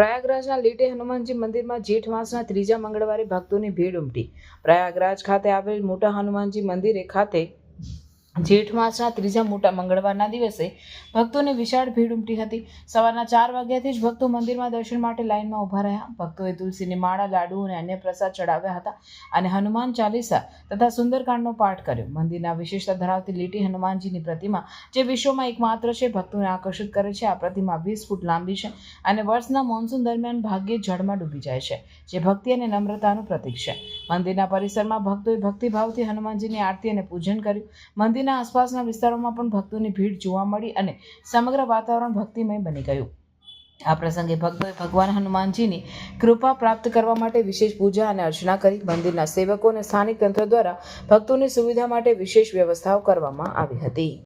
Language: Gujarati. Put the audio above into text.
પ્રયાગરાજના લીટે હનુમાનજી મંદિરમાં જેઠ માસના ત્રીજા મંગળવારે ભક્તોની ભીડ ઉમટી. પ્રયાગરાજ ખાતે આવેલ મોટા હનુમાનજી મંદિરે ખાતે જેઠ માસના ત્રીજા મોટા મંગળવારના દિવસે ભક્તોની વિશાળ ભીડ ઉમટી હતી. સવારના ચાર વાગ્યાથી જ ભક્તો મંદિરમાં દર્શન માટે લાઇનમાં ઊભા રહ્યા. ભક્તોએ તુલસીની માળા, લાડુ અને અન્ય પ્રસાદ ચડાવ્યા હતા અને હનુમાન ચાલીસા તથા સુંદરકાંડનો પાઠ કર્યો. મંદિરના વિશેષતા ધરાવતી લીટી હનુમાનજીની પ્રતિમા, જે વિશ્વમાં એકમાત્ર છે, ભક્તોને આકર્ષિત કરે છે. આ પ્રતિમા વીસ ફૂટ લાંબી છે અને વર્ષના મોન્સૂન દરમિયાન ભાગ્યે જળમાં ડૂબી જાય છે, જે ભક્તિ અને નમ્રતાનું પ્રતીક છે. મંદિરના પરિસરમાં ભક્તોએ ભક્તિભાવથી હનુમાનજીની આરતી અને પૂજન કર્યું. મંદિરના આસપાસના વિસ્તારોમાં પણ ભક્તોની ભીડ જોવા મળી અને સમગ્ર વાતાવરણ ભક્તિમય બની ગયું. આ પ્રસંગે ભક્તોએ ભગવાન હનુમાનજીની કૃપા પ્રાપ્ત કરવા માટે વિશેષ પૂજા અને અર્ચના કરી મંદિરના સેવકો અને સ્થાનિક તંત્ર દ્વારા ભક્તોની સુવિધા માટે વિશેષ વ્યવસ્થાઓ કરવામાં આવી હતી.